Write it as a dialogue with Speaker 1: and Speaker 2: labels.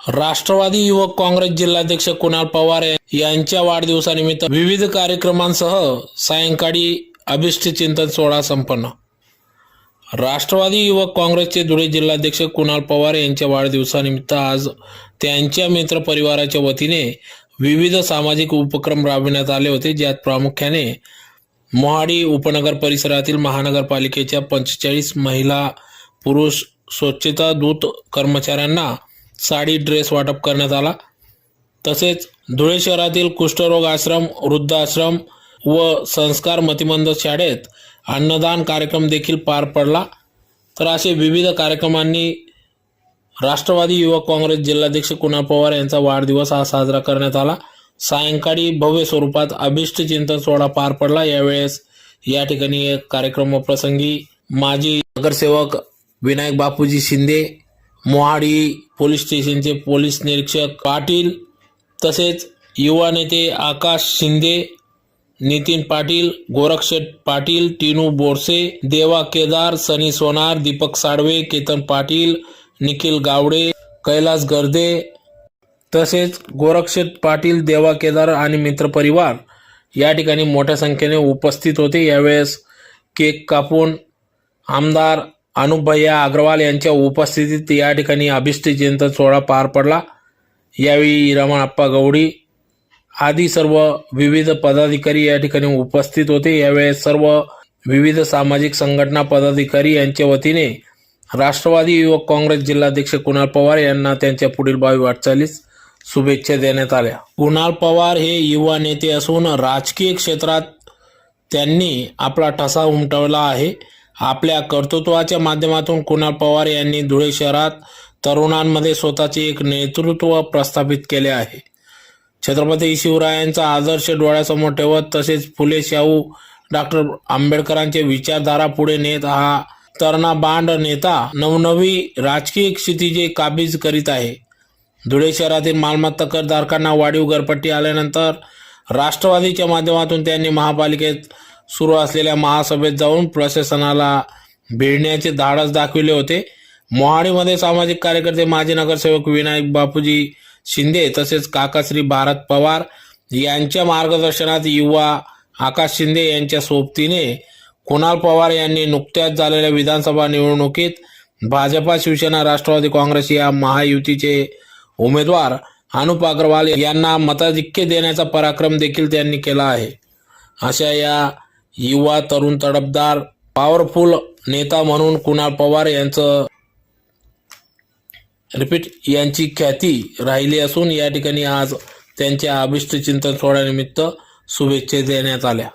Speaker 1: राष्ट्रवादी युवक काँग्रेस जिल्हाध्यक्ष कुणाल पवार यांच्या वाढदिवसानिमित्त विविध कार्यक्रमांसह सायंकाळी अभिष्ट चिंतन सोहळा संपन्न. राष्ट्रवादी युवक काँग्रेसचे धुळे जिल्हाध्यक्ष कुणाल पवार यांच्या वाढदिवसानिमित्त आज त्यांच्या मित्रपरिवाराच्या वतीने विविध सामाजिक उपक्रम राबविण्यात आले होते. ज्यात प्रामुख्याने मोहाडी उपनगर परिसरातील महानगरपालिकेच्या पंचेचाळीस महिला पुरुष स्वच्छता दूत कर्मचाऱ्यांना साडी ड्रेस वाटप करण्यात आला. तसेच धुळे शहरातील कुष्ठरोग आश्रम वृद्धाश्रम व संस्कार मतिमंद शाळेत अन्नदान कार्यक्रम देखील पार पडला. तर असे विविध कार्यक्रमांनी राष्ट्रवादी युवक काँग्रेस जिल्हाध्यक्ष कुणाल पवार यांचा वाढदिवस हा साजरा करण्यात आला. सायंकाळी भव्य स्वरूपात अभिष्ट चिंतन सोहळा पार पडला. यावेळेस या ठिकाणी एक कार्यक्रमाप्रसंगी माजी नगरसेवक विनायक बापूजी शिंदे मोहाडी पोलीस स्टेशनचे पोलीस निरीक्षक पाटील तसेच युवा नेते आकाश शिंदे नितीन पाटील गोरक्षेट पाटील टिनू बोरसे देवा केदार सनी सोनार दीपक साडवे केतन पाटील निखिल गावडे कैलास गर्दे तसेच गोरक्षेट पाटील देवा केदार आणि मित्रपरिवार या ठिकाणी मोठ्या संख्येने उपस्थित होते. यावेळेस केक कापून आमदार अनुपभैया अग्रवाल यांच्या उपस्थितीत या ठिकाणी अभिष्ट जयंत सोहळा पार पडला. यावेळी रमणप्पा गवडी आदी सर्व विविध पदाधिकारी या ठिकाणी उपस्थित होते. यावेळेस सर्व विविध सामाजिक संघटना पदाधिकारी यांच्या वतीने राष्ट्रवादी युवक काँग्रेस जिल्हाध्यक्ष कुणाल पवार यांना त्यांच्या पुढील भावी वाटचालीस शुभेच्छा देण्यात आल्या. कुणाल पवार हे युवा नेते असून राजकीय क्षेत्रात त्यांनी आपला ठसा उमटवला आहे. आपल्या कर्तृत्वाच्या माध्यमातून कुणाल पवार यांनी धुळे शहरात तरुणांमध्ये स्वतःचे एक नेतृत्व प्रस्थापित केले आहे. छत्रपती शिवरायांचा आदर्श डोळ्यासमोर ठेवत तसेच फुले शाहू डॉक्टर आंबेडकरांचे विचारधारा पुढे नेत हा तरणा बांड नेता नवनवी राजकीय क्षितिजे काबीज करीत आहे. धुळे शहरातील मालमत्ता करधारकांना वाढीव घरपट्टी आल्यानंतर राष्ट्रवादीच्या माध्यमातून त्यांनी महापालिकेत सुरू असलेल्या महासभेत जाऊन प्रशासनाला भिडण्याचे धाडस दाखविले होते. मोहाडीमध्ये सामाजिक कार्यकर्ते माजी नगरसेवक विनायक बापूजी शिंदे तसेच काकाश्री भारत पवार यांच्या मार्गदर्शनात युवा आकाश शिंदे यांच्या सोबतीने कुणाल पवार यांनी नुकत्याच झालेल्या विधानसभा निवडणुकीत भाजपा शिवसेना राष्ट्रवादी काँग्रेस या महायुतीचे उमेदवार अनुप अग्रवाल यांना मताधिक्य देण्याचा पराक्रम देखील त्यांनी केला आहे. अशा या युवा तरुण तडफदार पॉवरफुल नेता म्हणून कुणाल पवार यांचं रिपीट यांची ख्याती राहिली असून या ठिकाणी आज त्यांच्या अभिष्ट चिंतन सोहळ्यानिमित्त शुभेच्छा देण्यात आल्या?